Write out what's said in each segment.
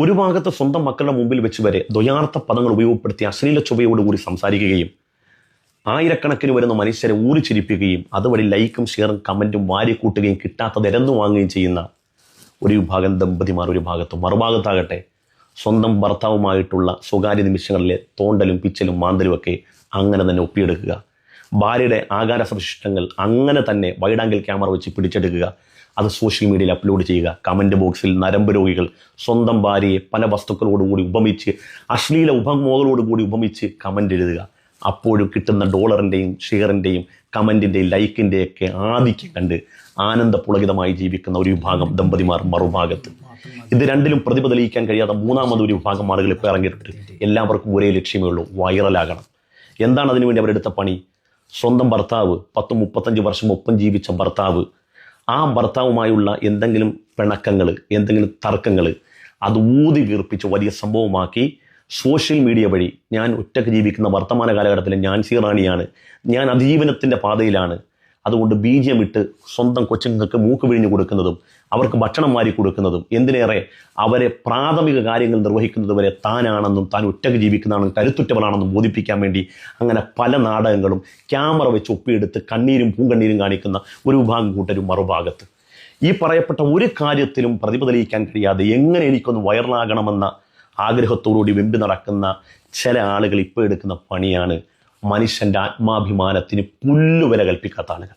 ഒരു ഭാഗത്ത് സ്വന്തം മക്കളുടെ മുമ്പിൽ വെച്ച് വരെ ദ്വയാർത്ഥ പദങ്ങൾ ഉപയോഗപ്പെടുത്തി അശ്ലീല ചൊവ്വയോടുകൂടി സംസാരിക്കുകയും ആയിരക്കണക്കിന് വരുന്ന മനുഷ്യരെ ഊരിച്ചിരിപ്പിക്കുകയും അതുവഴി ലൈക്കും ഷെയറും കമന്റും വാരി കൂട്ടുകയും കിട്ടാത്തത് ഇരന്നു വാങ്ങുകയും ചെയ്യുന്ന ഒരു വിഭാഗം ദമ്പതിമാർ ഒരു ഭാഗത്ത് മറുഭാഗത്താകട്ടെ സ്വന്തം ഭർത്താവുമായിട്ടുള്ള സ്വകാര്യ നിമിഷങ്ങളിലെ തോണ്ടലും പിച്ചലും മാന്തലും ഒക്കെ അങ്ങനെ തന്നെ ഒപ്പിയെടുക്കുക. ഭാര്യയുടെ ആകാര സവിശിഷ്ടങ്ങൾ അങ്ങനെ തന്നെ വൈഡ് ക്യാമറ വെച്ച് പിടിച്ചെടുക്കുക. അത് സോഷ്യൽ മീഡിയയിൽ അപ്ലോഡ് ചെയ്യുക. കമന്റ് ബോക്സിൽ നരമ്പ് രോഗികൾ സ്വന്തം ഭാര്യയെ പല വസ്തുക്കളോടുകൂടി ഉപമിച്ച് അശ്ലീല ഉപമോകളോടുകൂടി ഉപമിച്ച് കമന്റ് എഴുതുക. അപ്പോഴും കിട്ടുന്ന ഡോളറിന്റെയും ഷെയറിന്റെയും കമന്റിന്റെയും ലൈക്കിന്റെയൊക്കെ ആധിക്യം കണ്ട് ആനന്ദപുളകിതമായി ജീവിക്കുന്ന ഒരു വിഭാഗം ദമ്പതിമാർ മറുഭാഗത്ത്. ഇത് രണ്ടിലും പ്രതിഭ തെളിയിക്കാൻ കഴിയാത്ത മൂന്നാമത് ഒരു വിഭാഗം ആളുകൾ ഇപ്പോൾ ഇറങ്ങിയിട്ടുണ്ട്. എല്ലാവർക്കും ഒരേ ലക്ഷ്യമേ ഉള്ളൂ വൈറലാകണം. എന്താണ് അതിനുവേണ്ടി അവരെടുത്ത പണി? സ്വന്തം ഭർത്താവ് പത്ത് മുപ്പത്തഞ്ച് വർഷം ഒപ്പം ജീവിച്ച ഭർത്താവ് ആ ഭർത്താവുമായുള്ള എന്തെങ്കിലും പിണക്കങ്ങൾ എന്തെങ്കിലും തർക്കങ്ങൾ അത് ഊതി വീർപ്പിച്ച് വലിയ സംഭവമാക്കി സോഷ്യൽ മീഡിയ വഴി ഞാൻ ഒറ്റയ്ക്ക് ജീവിക്കുന്ന വർത്തമാന കാലഘട്ടത്തിൽ ഞാൻ സീറാണിയാണ്. ഞാൻ അതിജീവനത്തിന്റെ പാതയിലാണ്. അതുകൊണ്ട് ബീജം ഇട്ട് സ്വന്തം കൊച്ചുങ്ങൾക്ക് മൂക്ക് വിഴിഞ്ഞു കൊടുക്കുന്നതും അവർക്ക് ഭക്ഷണം വാരി കൊടുക്കുന്നതും എന്തിനേറെ അവരെ പ്രാഥമിക കാര്യങ്ങൾ നിർവഹിക്കുന്നത് വരെ താനാണെന്നും താൻ ഒറ്റയ്ക്ക് ജീവിക്കുന്നതാണെന്നും കരുത്തുറ്റവനാണെന്നും ബോധിപ്പിക്കാൻ വേണ്ടി അങ്ങനെ പല നാടകങ്ങളും ക്യാമറ വെച്ച് ഒപ്പിയെടുത്ത് കണ്ണീരും പൂങ്കണ്ണീരും കാണിക്കുന്ന ഒരു വിഭാഗം കൂട്ടരും മറുഭാഗത്ത്. ഈ പറയപ്പെട്ട ഒരു കാര്യത്തിലും പ്രതിഭ തെളിയിക്കാൻ കഴിയാതെ എങ്ങനെ എനിക്കൊന്ന് വൈറലാകണമെന്ന ആഗ്രഹത്തോടുകൂടി വെമ്പി നടക്കുന്ന ചില ആളുകൾ ഇപ്പോൾ എടുക്കുന്ന പണിയാണ് മനുഷ്യന്റെ ആത്മാഭിമാനത്തിന് പുല്ലുവില കൽപ്പിക്കാത്ത ആളുകൾ.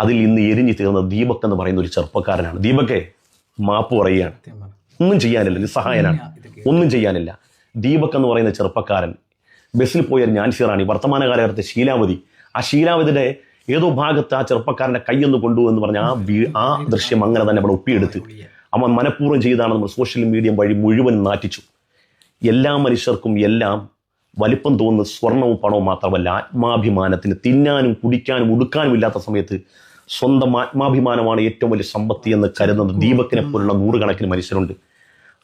അതിൽ ഇന്ന് എരിഞ്ഞു തീർന്ന ദീപക് എന്ന് പറയുന്ന ഒരു ചെറുപ്പക്കാരനാണ്. ദീപക്കെ മാപ്പ് പറയുകയാണ്. ഒന്നും ചെയ്യാനില്ല നിസ്സഹായനാണ്. ഒന്നും ചെയ്യാനില്ല. ദീപക് എന്ന് പറയുന്ന ചെറുപ്പക്കാരൻ ബസ്സിൽ പോയ ഒരു ഞാൻ സീറാണി വർത്തമാന കാലഘട്ടത്തെ ശീലാവതി. ആ ശീലാവതിയുടെ ഏതോ ഭാഗത്ത് ആ ചെറുപ്പക്കാരന്റെ കൈയൊന്ന് കൊണ്ടുവന്ന് പറഞ്ഞ ആ വീ- ആ ദൃശ്യം അങ്ങനെ തന്നെ അവിടെ ഒപ്പിയെടുത്ത് അവൻ മനഃപൂർവം ചെയ്താണ് നമ്മൾ സോഷ്യൽ മീഡിയ വഴി മുഴുവൻ നാറ്റിച്ചു. എല്ലാ മനുഷ്യർക്കും എല്ലാം വലിപ്പം തോന്നുന്ന സ്വർണവും പണവും മാത്രമല്ല ആത്മാഭിമാനത്തിന് തിന്നാനും കുടിക്കാനും ഉടുക്കാനും ഇല്ലാത്ത സമയത്ത് സ്വന്തം ആത്മാഭിമാനമാണ് ഏറ്റവും വലിയ സമ്പത്തി എന്ന് കരുതുന്ന ദീപക്കിനെ പോലുള്ള നൂറുകണക്കിന് മനുഷ്യരുണ്ട്.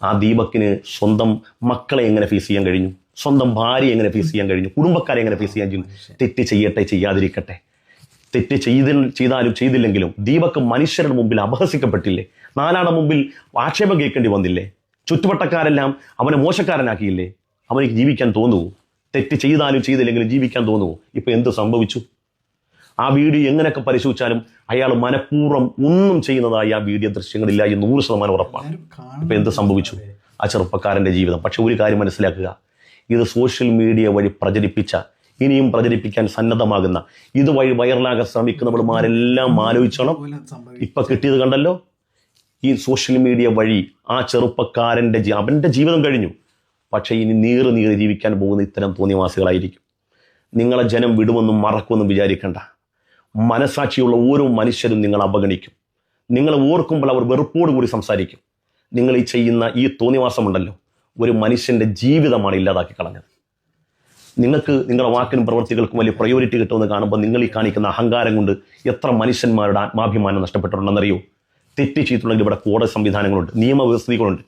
ആ ദീപക്കിന് സ്വന്തം മക്കളെ എങ്ങനെ ഫേസ് ചെയ്യാൻ കഴിഞ്ഞു? സ്വന്തം ഭാര്യ എങ്ങനെ ഫേസ് ചെയ്യാൻ കഴിഞ്ഞു? കുടുംബക്കാരെ എങ്ങനെ ഫേസ് ചെയ്യാൻ കഴിഞ്ഞു? തെറ്റ് ചെയ്യട്ടെ ചെയ്യാതിരിക്കട്ടെ. തെറ്റ് ചെയ്തി ചെയ്താലും ചെയ്തില്ലെങ്കിലും ദീപക്ക് മനുഷ്യരുടെ മുമ്പിൽ അപഹസിക്കപ്പെട്ടില്ലേ? നാലാളുടെ മുമ്പിൽ ആക്ഷേപം കേൾക്കേണ്ടി വന്നില്ലേ? ചുറ്റുവട്ടക്കാരെല്ലാം അവനെ മോശക്കാരനാക്കിയില്ലേ? അവനിക്ക് ജീവിക്കാൻ തോന്നുവോ? തെറ്റ് ചെയ്താലും ചെയ്തില്ലെങ്കിലും ജീവിക്കാൻ തോന്നുമോ? ഇപ്പൊ എന്ത് സംഭവിച്ചു? ആ വീഡിയോ എങ്ങനെയൊക്കെ പരിശോധിച്ചാലും അയാൾ മനഃപൂർവം ഒന്നും ചെയ്യുന്നതായി ആ വീഡിയോ ദൃശ്യങ്ങളില്ല എന്ന് നൂറ് ശതമാനം ഉറപ്പാണ്. ഇപ്പൊ എന്ത് സംഭവിച്ചു? ആ ചെറുപ്പക്കാരന്റെ ജീവിതം. പക്ഷെ ഒരു കാര്യം മനസ്സിലാക്കുക. ഇത് സോഷ്യൽ മീഡിയ വഴി പ്രചരിപ്പിച്ച ഇനിയും പ്രചരിപ്പിക്കാൻ സന്നദ്ധമാകുന്ന ഇതുവഴി വൈറലാകാൻ ശ്രമിക്കുന്നവളുമാരെല്ലാം ആലോചിച്ചോണം. ഇപ്പൊ കിട്ടിയത് കണ്ടല്ലോ? ഈ സോഷ്യൽ മീഡിയ വഴി ആ ചെറുപ്പക്കാരന്റെ അവന്റെ അവന്റെ ജീവിതം കഴിഞ്ഞു. പക്ഷേ ഇനി നീറ് നീറ് ജീവിക്കാൻ പോകുന്ന ഇത്തരം തോന്നിയവാസികളായിരിക്കും നിങ്ങളെ ജനം വിടുമെന്നും മറക്കുമെന്നും വിചാരിക്കണ്ട. മനസാക്ഷിയുള്ള ഓരോ മനുഷ്യരും നിങ്ങൾ അവഗണിക്കും. നിങ്ങൾ ഓർക്കുമ്പോൾ അവർ വെറുപ്പോടുകൂടി സംസാരിക്കും. നിങ്ങൾ ഈ ചെയ്യുന്ന ഈ തോന്നിവാസമുണ്ടല്ലോ ഒരു മനുഷ്യന്റെ ജീവിതമാണ് ഇല്ലാതാക്കി കളഞ്ഞത്. നിങ്ങൾക്ക് നിങ്ങളുടെ വാക്കിനും പ്രവൃത്തികൾക്കും വലിയ പ്രയോറിറ്റി കിട്ടുമെന്ന് കാണുമ്പോൾ നിങ്ങൾ ഈ കാണിക്കുന്ന അഹങ്കാരം കൊണ്ട് എത്ര മനുഷ്യന്മാരുടെ ആത്മാഭിമാനം നഷ്ടപ്പെട്ടിട്ടുണ്ടെന്നറിയോ? തെറ്റ് ചെയ്തിട്ടുണ്ടെങ്കിൽ ഇവിടെ കോടതി സംവിധാനങ്ങളുണ്ട് നിയമവ്യവസ്ഥകളുണ്ട്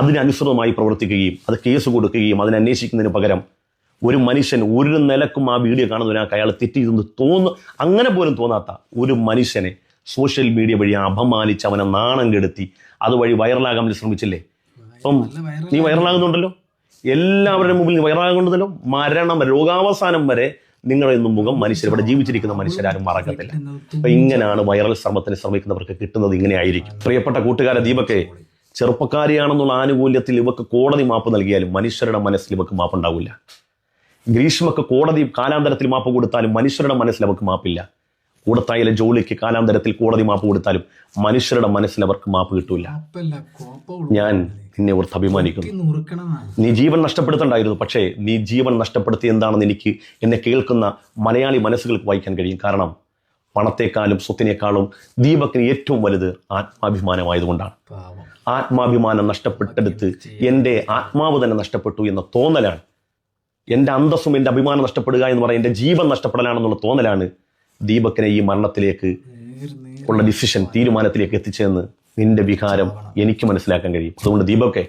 അതിനനുസൃതമായി പ്രവർത്തിക്കുകയും അത് കേസ് കൊടുക്കുകയും അതിനന്വേഷിക്കുന്നതിന് പകരം ഒരു മനുഷ്യൻ ഒരു നിലക്കും ആ വീഡിയോ കാണുന്നതിനൊക്കെ അയാൾ തെറ്റ് ചെയ്തെന്ന് തോന്നു അങ്ങനെ പോലും തോന്നാത്ത ഒരു മനുഷ്യനെ സോഷ്യൽ മീഡിയ വഴി അപമാനിച്ച് അവനെ നാണം കെടുത്തി അതുവഴി വൈറലാകാൻ വേണ്ടി ശ്രമിച്ചില്ലേ? അപ്പം നീ വൈറലാകുന്നുണ്ടല്ലോ? എല്ലാവരുടെ മുമ്പിൽ നീ വൈറലാകുന്നുണ്ടല്ലോ? മരണം രോഗാവസാനം വരെ നിങ്ങളുടെ ഇന്നും മുഖം മനുഷ്യർ ഇവിടെ ജീവിച്ചിരിക്കുന്ന മനുഷ്യരാരും മറക്കത്തില്ല. അപ്പൊ ഇങ്ങനെയാണ് വൈറൽ ശ്രമത്തിന് ശ്രമിക്കുന്നവർക്ക് കിട്ടുന്നത് ഇങ്ങനെയായിരിക്കും. പ്രിയപ്പെട്ട കൂട്ടുകാരെ ദീപക്കെ ചെറുപ്പക്കാരിയാണെന്നുള്ള ആനുകൂല്യത്തിൽ ഇവക്ക് കോടതി മാപ്പ് നൽകിയാലും മനുഷ്യരുടെ മനസ്സിൽ ഇവക്ക് മാപ്പുണ്ടാവില്ല. ഗ്രീഷ്മക്ക് കോടതി കാലാന്തരത്തിൽ മാപ്പ് കൊടുത്താലും മനുഷ്യരുടെ മനസ്സിൽ അവർക്ക് മാപ്പില്ല. കൂടത്തായിലെ ജോലിക്ക് കാലാന്തരത്തിൽ കോടതി മാപ്പ് കൊടുത്താലും മനുഷ്യരുടെ മനസ്സിൽ അവർക്ക് മാപ്പ് കിട്ടൂല. ഞാൻ നിന്നെ ഓർത്ത് അഭിമാനിക്കുന്നു. നീ ജീവൻ നഷ്ടപ്പെടുത്തണ്ടായിരുന്നു പക്ഷേ നീ ജീവൻ നഷ്ടപ്പെടുത്തി എന്താണെന്ന് എനിക്ക് എന്നെ കേൾക്കുന്ന മലയാളി മനസ്സുകൾക്ക് വായിക്കാൻ കഴിയും. കാരണം പണത്തെക്കാളും സ്വത്തിനേക്കാളും ദീപക്കിന് ഏറ്റവും വലുത് ആത്മാഭിമാനമായതുകൊണ്ടാണ്. ആത്മാഭിമാനം നഷ്ടപ്പെട്ടെടുത്ത് എന്റെ ആത്മാവ് തന്നെ നഷ്ടപ്പെട്ടു എന്ന തോന്നലാണ്. എന്റെ അന്തസ്സും എന്റെ അഭിമാനം നഷ്ടപ്പെടുക എന്ന് പറയുന്നത് എന്റെ ജീവൻ നഷ്ടപ്പെടലാണെന്നുള്ള തോന്നലാണ് ദീപക്കിനെ ഈ മരണത്തിലേക്ക് ഉള്ള ഡിസിഷൻ തീരുമാനത്തിലേക്ക് എത്തിച്ചതെന്ന് നിന്റെ വികാരം എനിക്ക് മനസ്സിലാക്കാൻ കഴിയും. അതുകൊണ്ട് ദീപക്കെ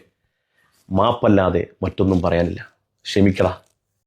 മാപ്പല്ലാതെ മറ്റൊന്നും പറയാനില്ല. ക്ഷമിക്കടാ.